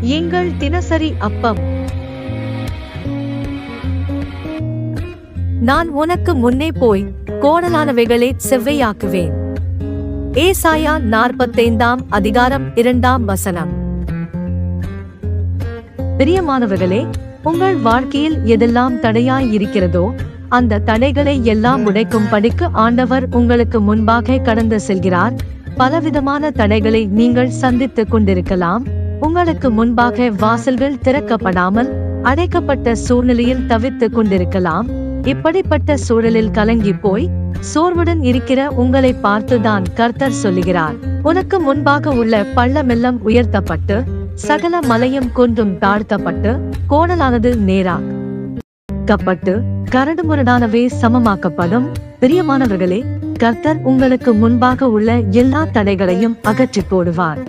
எங்கள் தினசரி அப்பம். நான் உனக்கு முன்னே போய் கோடலானவைகளை செவ்வையாக்குவேன். ஏசாயா நாற்பத்தைந்தாம் அதிகாரம் இரண்டாம் வசனம். பிரியமானவர்களே உங்கள் வாழ்க்கையில் எதெல்லாம் தடையாய் இருக்கிறதோ அந்த தடைகளை எல்லாம் உடைக்கும் படிக்கு ஆண்டவர் உங்களுக்கு முன்பாக கடந்து செல்கிறார். பலவிதமான தடைகளை நீங்கள் சந்தித்துக் கொண்டிருக்கலாம். உங்களுக்கு முன்பாக வாசல்கள் திறக்கப்படாமல் அடைக்கப்பட்ட சூழ்நிலையில் தவித்துக் கொண்டிருக்கலாம். இப்படிப்பட்ட சூழலில் கலங்கி போய் சோர்வுடன் இருக்கிற உங்களை பார்த்துதான் கர்த்தர் சொல்லுகிறார். உனக்கு முன்பாக உள்ள பள்ளமெல்லாம் உயர்த்தப்பட்டு சகல மலையும் கொன்றும் தாழ்த்தப்பட்டு கோணலானது நேராக்கப்பட்டு கரடுமுரடானவே சமமாக்கப்படும். பிரியமானவர்களே கர்த்தர் உங்களுக்கு முன்பாக உள்ள எல்லா தடைகளையும் அகற்றி போடுவார்.